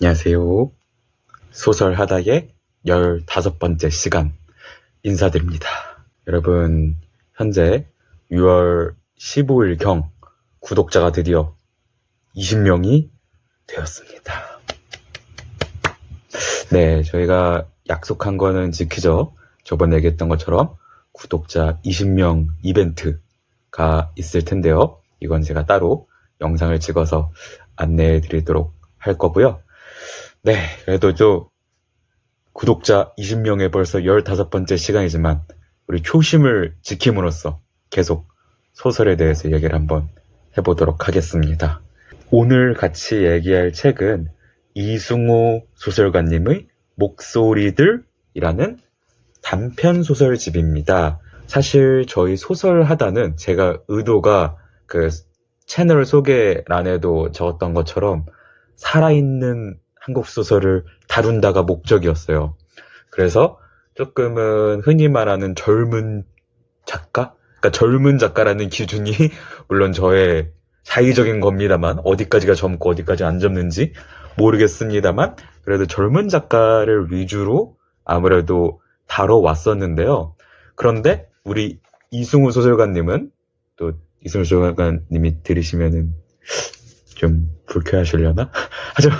안녕하세요. 소설 하다의 15번째 시간 인사드립니다. 여러분, 현재 6월 15일경 구독자가 드디어 20명이 되었습니다. 네, 저희가 약속한 거는 지키죠. 저번에 얘기했던 것처럼 구독자 20명 이벤트가 있을 텐데요. 이건 제가 따로 영상을 찍어서 안내해 드리도록 할 거고요. 네, 그래도 좀 구독자 20명에 벌써 15번째 시간이지만 우리 초심을 지킴으로써 계속 소설에 대해서 얘기를 한번 해보도록 하겠습니다. 오늘 같이 얘기할 책은 이승우 소설가님의 목소리들이라는 단편 소설집입니다. 사실 저희 소설 하다는 제가 의도가 그 채널 소개란에도 적었던 것처럼 살아있는 한국 소설을 다룬다가 목적이었어요. 그래서 조금은 흔히 말하는 젊은 작가? 그러니까 젊은 작가라는 기준이 물론 저의 자의적인 겁니다만 어디까지가 젊고 어디까지 안 젊는지 모르겠습니다만 그래도 젊은 작가를 위주로 아무래도 다뤄왔었는데요. 그런데 우리 이승우 소설가님은 또 이승우 소설가님이 들으시면은 좀 불쾌하시려나? 하지만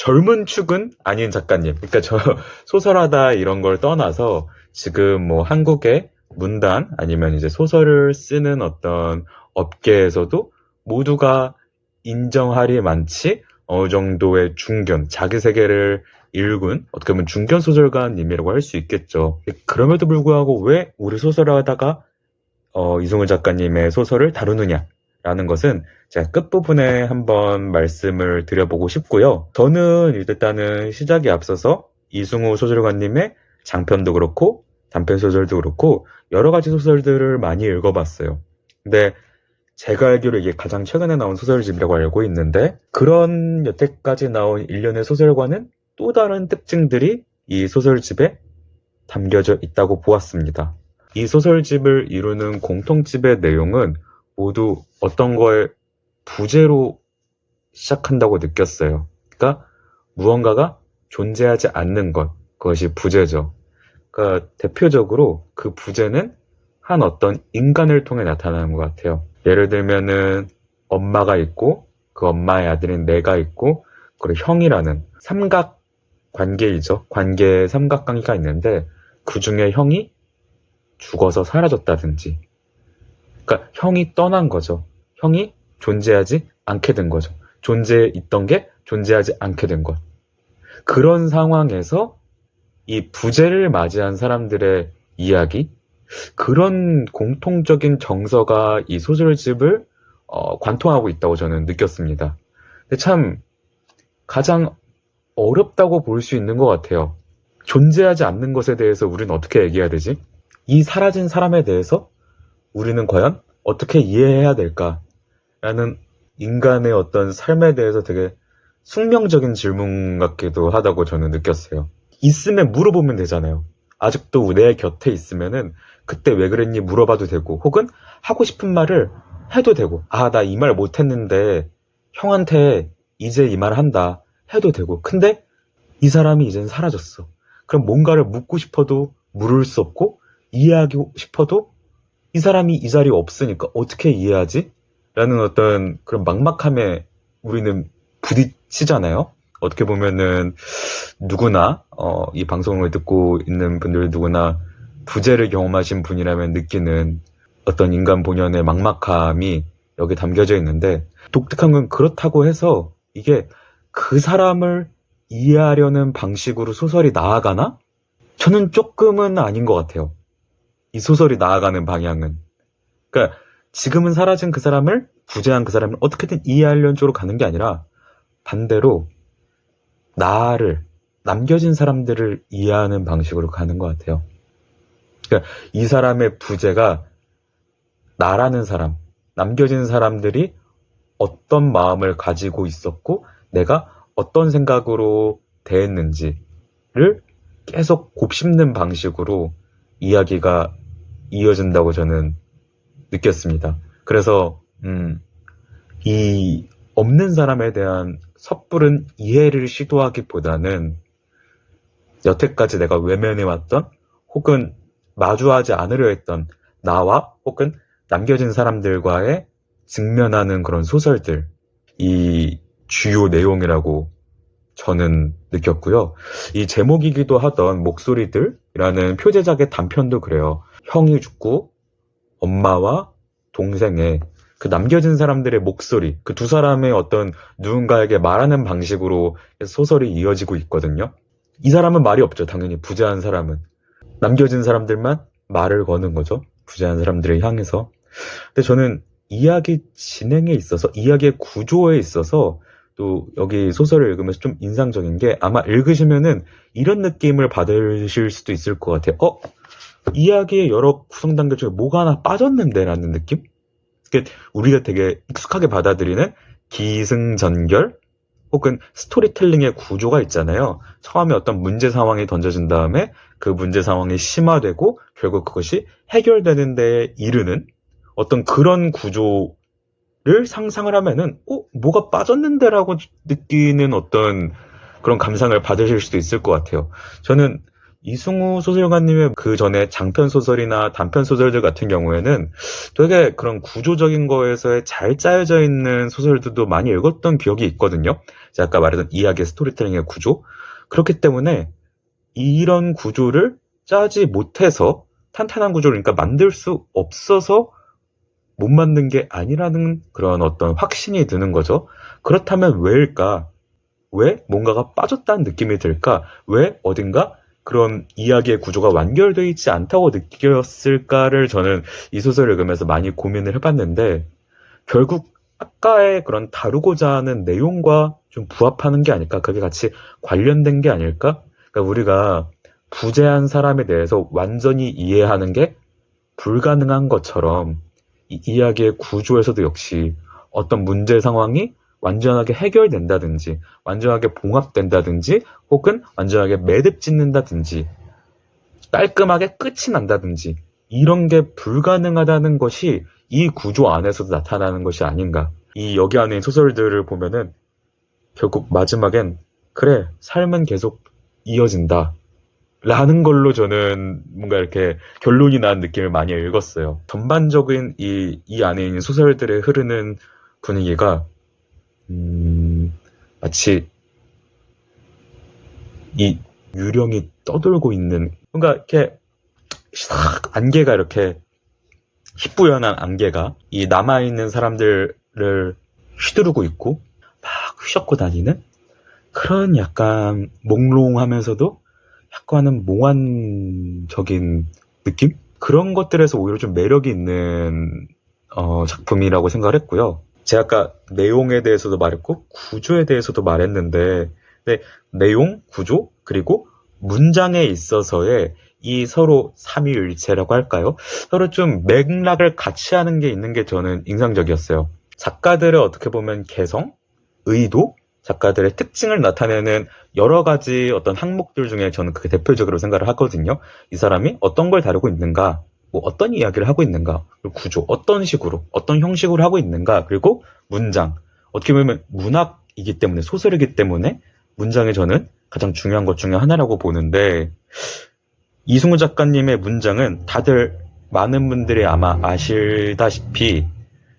젊은 축은 아닌 작가님. 그러니까 저 소설하다 이런 걸 떠나서 지금 뭐 한국의 문단 아니면 이제 소설을 쓰는 어떤 업계에서도 모두가 인정할이 많지 어느 정도의 중견, 자기 세계를 읽은 어떻게 보면 중견 소설가님이라고 할 수 있겠죠. 그럼에도 불구하고 왜 우리 소설하다가 어, 이승우 작가님의 소설을 다루느냐? 라는 것은 제가 끝부분에 한번 말씀을 드려보고 싶고요. 저는 일단은 시작에 앞서서 이승우 소설가님의 장편도 그렇고 단편 소설도 그렇고 여러 가지 소설들을 많이 읽어봤어요. 근데 제가 알기로 이게 가장 최근에 나온 소설집이라고 알고 있는데 그런 여태까지 나온 일련의 소설과는 또 다른 특징들이 이 소설집에 담겨져 있다고 보았습니다. 이 소설집을 이루는 공통집의 내용은 모두 어떤 거에 부재로 시작한다고 느꼈어요. 그러니까 무언가가 존재하지 않는 것, 그것이 부재죠. 그러니까 대표적으로 그 부재는 한 어떤 인간을 통해 나타나는 것 같아요. 예를 들면은 엄마가 있고 그 엄마의 아들인 내가 있고 그리고 형이라는 삼각 관계이죠. 관계의 삼각관계가 있는데 그 중에 형이 죽어서 사라졌다든지 그러니까 형이 떠난 거죠. 형이 존재하지 않게 된 거죠. 존재해 있던 게 존재하지 않게 된 것. 그런 상황에서 이 부재를 맞이한 사람들의 이야기, 그런 공통적인 정서가 이 소설집을 어, 관통하고 있다고 저는 느꼈습니다. 근데 참 가장 어렵다고 볼 수 있는 것 같아요. 존재하지 않는 것에 대해서 우리는 어떻게 얘기해야 되지? 이 사라진 사람에 대해서 우리는 과연 어떻게 이해해야 될까라는 인간의 어떤 삶에 대해서 되게 숙명적인 질문 같기도 하다고 저는 느꼈어요. 있으면 물어보면 되잖아요. 아직도 내 곁에 있으면은 그때 왜 그랬니 물어봐도 되고 혹은 하고 싶은 말을 해도 되고 아 나 이 말 못했는데 형한테 이제 이 말 한다 해도 되고 근데 이 사람이 이젠 사라졌어. 그럼 뭔가를 묻고 싶어도 물을 수 없고 이해하고 싶어도 이 사람이 이 자리에 없으니까 어떻게 이해하지? 라는 어떤 그런 막막함에 우리는 부딪히잖아요. 어떻게 보면은 누구나 어, 이 방송을 듣고 있는 분들 누구나 부재를 경험하신 분이라면 느끼는 어떤 인간 본연의 막막함이 여기 담겨져 있는데 독특한 건 그렇다고 해서 이게 그 사람을 이해하려는 방식으로 소설이 나아가나? 저는 조금은 아닌 것 같아요. 이 소설이 나아가는 방향은. 그러니까 지금은 사라진 그 사람을 부재한 그 사람을 어떻게든 이해하려는 쪽으로 가는 게 아니라 반대로 나를 남겨진 사람들을 이해하는 방식으로 가는 것 같아요. 그러니까 이 사람의 부재가 나라는 사람, 남겨진 사람들이 어떤 마음을 가지고 있었고 내가 어떤 생각으로 대했는지를 계속 곱씹는 방식으로 이야기가 이어진다고 저는 느꼈습니다. 그래서 음, 이 없는 사람에 대한 섣부른 이해를 시도하기보다는 여태까지 내가 외면해왔던 혹은 마주하지 않으려 했던 나와 혹은 남겨진 사람들과의 직면하는 그런 소설들, 이 주요 내용이라고 저는 느꼈고요. 이 제목이기도 하던 목소리들이라는 표제작의 단편도 그래요. 형이 죽고 엄마와 동생의 그 남겨진 사람들의 목소리, 그 두 사람의 어떤 누군가에게 말하는 방식으로 소설이 이어지고 있거든요. 이 사람은 말이 없죠. 당연히 부재한 사람은. 남겨진 사람들만 말을 거는 거죠. 부재한 사람들을 향해서. 근데 저는 이야기 진행에 있어서, 이야기의 구조에 있어서 또 여기 소설을 읽으면서 좀 인상적인 게 아마 읽으시면은 이런 느낌을 받으실 수도 있을 것 같아요. 어? 이야기의 여러 구성 단계 중에 뭐가 하나 빠졌는데 라는 느낌? 그러니까 우리가 되게 익숙하게 받아들이는 기승전결 혹은 스토리텔링의 구조가 있잖아요. 처음에 어떤 문제 상황이 던져진 다음에 그 문제 상황이 심화되고 결국 그것이 해결되는 데 이르는 어떤 그런 구조를 상상을 하면은 어 뭐가 빠졌는데라고 느끼는 어떤 그런 감상을 받으실 수도 있을 것 같아요. 저는 이승우 소설가님의 그 전에 장편 소설이나 단편 소설들 같은 경우에는 되게 그런 구조적인 거에서 잘 짜여져 있는 소설들도 많이 읽었던 기억이 있거든요. 제가 아까 말했던 이야기 스토리텔링의 구조. 그렇기 때문에 이런 구조를 짜지 못해서 탄탄한 구조를 그러니까 만들 수 없어서 못 만든 게 아니라는 그런 어떤 확신이 드는 거죠. 그렇다면 왜일까? 왜 뭔가가 빠졌다는 느낌이 들까? 왜 어딘가 그런 이야기의 구조가 완결되어 있지 않다고 느꼈을까를 저는 이 소설을 읽으면서 많이 고민을 해봤는데 결국 아까의 그런 다루고자 하는 내용과 좀 부합하는 게 아닐까? 그게 같이 관련된 게 아닐까? 그러니까 우리가 부재한 사람에 대해서 완전히 이해하는 게 불가능한 것처럼 이 이야기의 구조에서도 역시 어떤 문제 상황이 완전하게 해결된다든지, 완전하게 봉합된다든지, 혹은 완전하게 매듭 짓는다든지, 깔끔하게 끝이 난다든지, 이런 게 불가능하다는 것이 이 구조 안에서도 나타나는 것이 아닌가. 이 여기 안에 있는 소설들을 보면은 결국 마지막엔 그래, 삶은 계속 이어진다. 라는 걸로 저는 뭔가 이렇게 결론이 난 느낌을 많이 읽었어요. 전반적인 이, 이 안에 있는 소설들에 흐르는 분위기가 음, 마치 이 유령이 떠돌고 있는 뭔가 이렇게 싹 안개가 이렇게 희뿌연한 안개가 이 남아있는 사람들을 휘두르고 있고 막 휘젓고 다니는 그런 약간 몽롱하면서도 약간은 몽환적인 느낌? 그런 것들에서 오히려 좀 매력이 있는 어, 작품이라고 생각을 했고요. 제가 아까 내용에 대해서도 말했고 구조에 대해서도 말했는데 네, 내용, 구조 그리고 문장에 있어서의 이 서로 삼위일체라고 할까요? 서로 좀 맥락을 같이 하는 게 있는 게 저는 인상적이었어요. 작가들의 어떻게 보면 개성, 의도, 작가들의 특징을 나타내는 여러 가지 어떤 항목들 중에 저는 그게 대표적으로 생각을 하거든요. 이 사람이 어떤 걸 다루고 있는가, 뭐 어떤 이야기를 하고 있는가, 구조, 어떤 식으로, 어떤 형식으로 하고 있는가, 그리고 문장. 어떻게 보면 문학이기 때문에, 소설이기 때문에 문장이 저는 가장 중요한 것 중에 하나라고 보는데, 이승우 작가님의 문장은 다들 많은 분들이 아마 아실다시피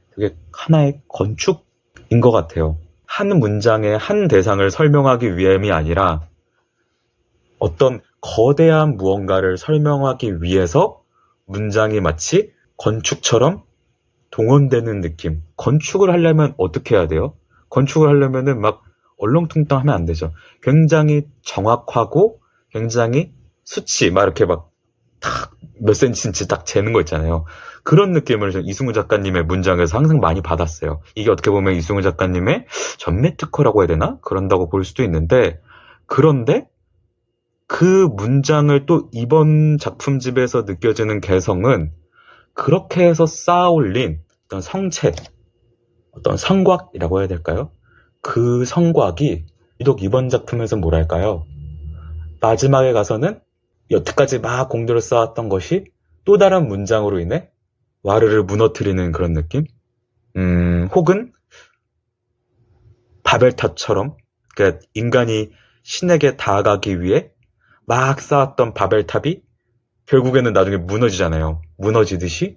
그게 하나의 건축인 것 같아요. 한 문장의 한 대상을 설명하기 위함이 아니라 어떤 거대한 무언가를 설명하기 위해서 문장이 마치 건축처럼 동원되는 느낌. 건축을 하려면 어떻게 해야 돼요? 건축을 하려면은 막 얼렁뚱땅 하면 안 되죠. 굉장히 정확하고 굉장히 수치 막 이렇게 막 탁 몇 센치인지 딱 재는 거 있잖아요. 그런 느낌을 좀 이승우 작가님의 문장에서 항상 많이 받았어요. 이게 어떻게 보면 이승우 작가님의 전매 특허라고 해야 되나? 그런다고 볼 수도 있는데 그런데 그 문장을 또 이번 작품집에서 느껴지는 개성은 그렇게 해서 쌓아 올린 어떤 성체, 어떤 성곽이라고 해야 될까요? 그 성곽이 유독 이번 작품에서 뭐랄까요? 마지막에 가서는 여태까지 막 공들여 쌓았던 것이 또 다른 문장으로 인해 와르르 무너뜨리는 그런 느낌? 음, 혹은 바벨탑처럼 그러니까 인간이 신에게 다가가기 위해 막 쌓았던 바벨탑이 결국에는 나중에 무너지잖아요. 무너지듯이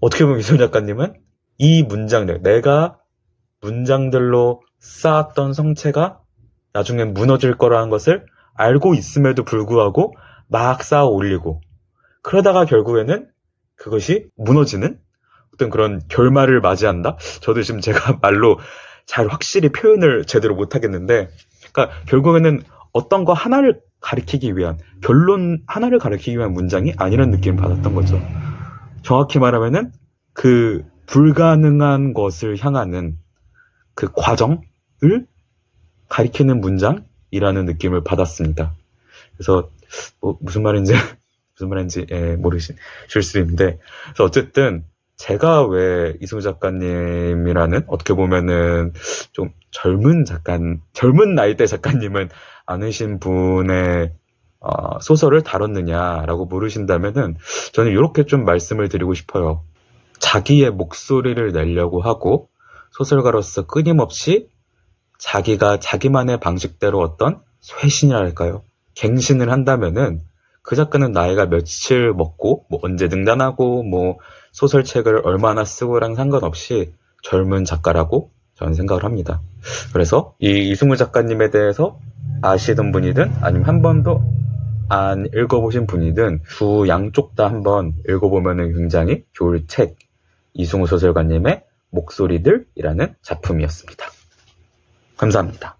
어떻게 보면 이소희 작가님은 이 문장들 내가 문장들로 쌓았던 성체가 나중에 무너질 거라는 것을 알고 있음에도 불구하고 막 쌓아 올리고 그러다가 결국에는 그것이 무너지는 어떤 그런 결말을 맞이한다? 저도 지금 제가 말로 잘 확실히 표현을 제대로 못하겠는데, 그러니까 결국에는 어떤 거 하나를 가리키기 위한, 결론 하나를 가리키기 위한 문장이 아니라는 느낌을 받았던 거죠. 정확히 말하면은 그 불가능한 것을 향하는 그 과정을 가리키는 문장이라는 느낌을 받았습니다. 그래서 뭐 무슨 말인지 무슨 말인지 예, 모르실 수도 있는데 그래서 어쨌든 제가 왜 이승우 작가님이라는 어떻게 보면은 좀 젊은 작가 젊은 나이대 작가님은 아으신 분의 어, 소설을 다뤘느냐라고 물으신다면은 저는 이렇게 좀 말씀을 드리고 싶어요. 자기의 목소리를 내려고 하고 소설가로서 끊임없이 자기가 자기만의 방식대로 어떤 쇄신이랄까요? 갱신을 한다면은 그 작가는 나이가 며칠 먹고 뭐 언제 등단하고 뭐 소설책을 얼마나 쓰고랑 상관없이 젊은 작가라고 저는 생각을 합니다. 그래서 이 이승우 작가님에 대해서 아시던 분이든 아니면 한 번도 안 읽어보신 분이든 두 양쪽 다 한번 읽어보면 굉장히 좋을 책 이승우 소설가님의 목소리들이라는 작품이었습니다. 감사합니다.